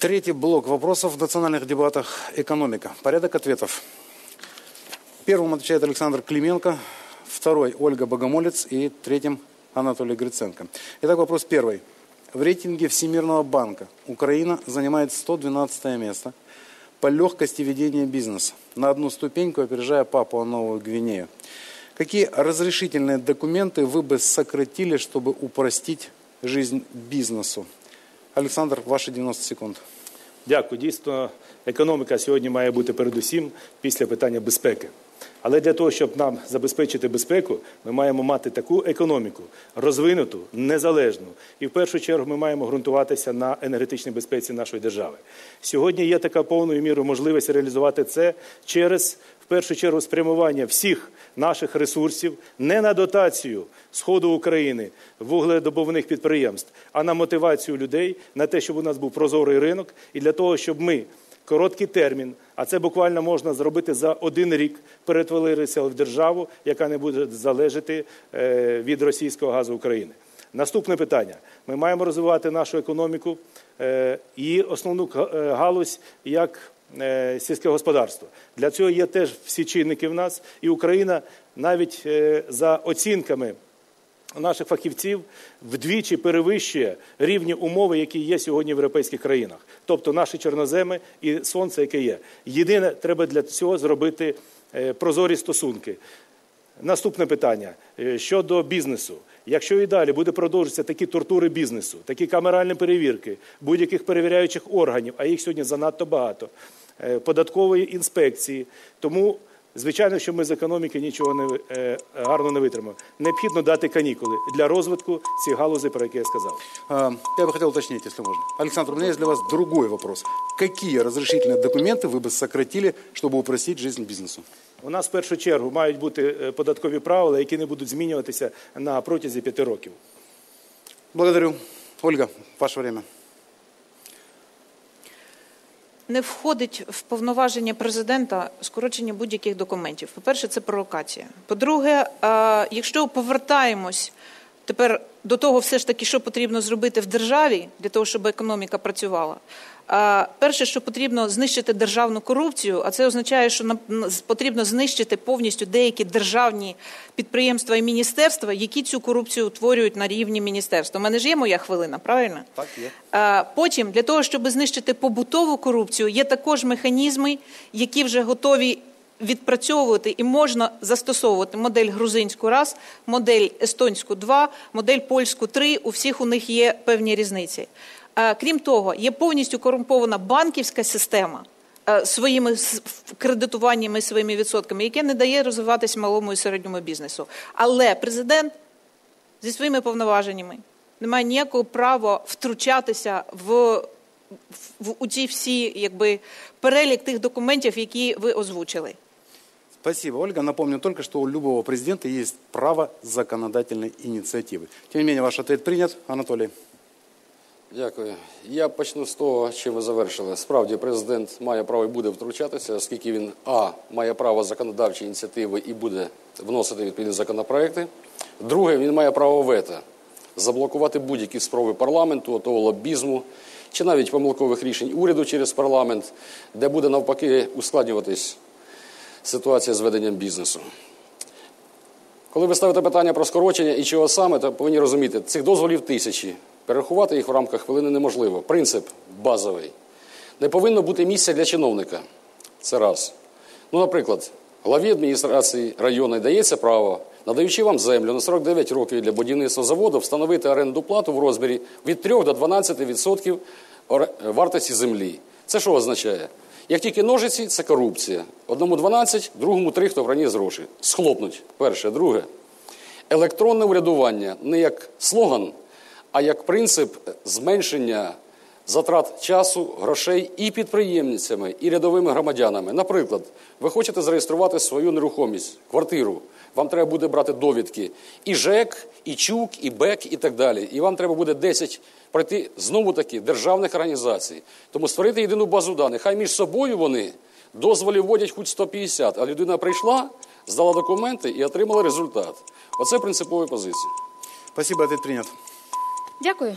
Третий блок вопросов в национальных дебатах – экономика. Порядок ответов. Первым отвечает Александр Клименко, второй – Ольга Богомолец и третьим – Анатолий Гриценко. Итак, вопрос первый. В рейтинге Всемирного банка Украина занимает 112 место по легкости ведения бизнеса, на одну ступеньку опережая Папуа Новую Гвинею. Какие разрешительные документы вы бы сократили, чтобы упростить жизнь бизнесу? Александр, ваши 90 секунд. Дякую. Дійсно, економіка сьогодні має бути передусім після питання безпеки. Але для того, щоб нам забезпечити безпеку, ми маємо мати таку економіку розвинуту, незалежну. І в першу чергу ми маємо ґрунтуватися на енергетичній безпеці нашої держави. Сьогодні є така повною мірою можливість реалізувати це через першу чергу спрямування всіх наших ресурсів не на дотацію сходу України вугледобувних підприємств, а на мотивацію людей на те, щоб у нас був прозорий ринок, і для того, щоб ми короткий термін, а це буквально можна зробити за один рік, перетворилися в державу, яка не буде залежати е, від російського газу України. Наступне питання: ми маємо розвивати нашу економіку е, і основну е, галузь як сільське господарство. Для цього є теж всі чинники в нас, і Україна навіть за оцінками наших фахівців вдвічі перевищує рівні умови, які є сьогодні в європейських країнах, тобто наші чорноземи і сонце, яке є. Єдине, треба для цього зробити е, прозорі стосунки. Наступне питання е, щодо бізнесу. Якщо і далі буде продовжуватися такі тортури бізнесу, такі камеральні перевірки будь-яких перевіряючих органів, а їх сьогодні занадто багато, е, податкової інспекції, тому Звичайно, що ми з економіки нічого не е, гарно не витримаємо. Необхідно дати канікули для розвитку цих галузей, про які я сказав. Я бы хотел уточнить, если можно. Александр, у меня есть для вас другой вопрос. Какие разрешительные документы вы бы сократили, чтобы упростить жизнь бизнесу? У нас в першу чергу мають бути е, податкові правила, які не будуть змінюватися на протязі п'яти років. Благодарю. Ольга, ваше время. не входить в повноваження президента скорочення будь-яких документів. По-перше, це провокація. По-друге, якщо повертаємось тепер до того, все ж таки, що потрібно зробити в державі для того, щоб економіка працювала. Перше, що потрібно знищити державну корупцію, а це означає, що потрібно знищити повністю деякі державні підприємства і міністерства, які цю корупцію утворюють на рівні міністерства. У мене ж є моя хвилина, правильно? Так, є. Потім для того, щоб знищити побутову корупцію, є також механізми, які вже готові. Відпрацьовувати і можна застосовувати модель грузинську раз, модель естонську два, модель польську три. У всіх у них є певні різниці. Крім того, є повністю корумпована банківська система своїми кредитуваннями, своїми відсотками, яке не дає розвиватися малому і середньому бізнесу. Але президент зі своїми повноваженнями не має ніякого права втручатися в, в у ці всі якби перелік тих документів, які ви озвучили. Спасибо, Ольга. Напомню только, что у любого президента есть право законодательной инициативы. Тем не менее, ваш ответ принят. Анатолий. Дякую. Я почну з того, чим ви завершили. Справді, президент має право і буде втручатися, оскільки він а має право законодавчої ініціативи і буде вносити відповідні законопроекти. Друге, він має право вето заблокувати будь-які спроби парламенту, того лобізму чи навіть помилкових рішень уряду через парламент, де буде навпаки ускладнюватись ситуація з веденням бізнесу. Коли ви ставите питання про скорочення і чого саме, то повинні розуміти, цих дозволів тисячі. Перерахувати їх в рамках хвилини неможливо. Принцип базовий. Не повинно бути місця для чиновника. Це раз. Ну, наприклад, главі адміністрації району дається право, надаючи вам землю на 49 років для будівництва заводу, встановити оренду плату в розмірі від 3 до 12% вартості землі. Це що означає? Як тільки ножиці, це корупція. Одному 12, другому 3, хто приніс гроші. Схлопнуть. Перше. Друге. Електронне урядування не як слоган а як принцип зменшення затрат часу, грошей і підприємницями, і рядовими громадянами. Наприклад, ви хочете зареєструвати свою нерухомість, квартиру. Вам треба буде брати довідки і ЖЕК, і ЧУК, і БЕК, і так далі. І вам треба буде 10 пройти знову таки державних організацій. Тому створити єдину базу даних. Хай між собою вони дозволів вводять хоч 150, а людина прийшла, здала документи і отримала результат. Оце принципова позиція. Спасибо, ответ принят. Дякую.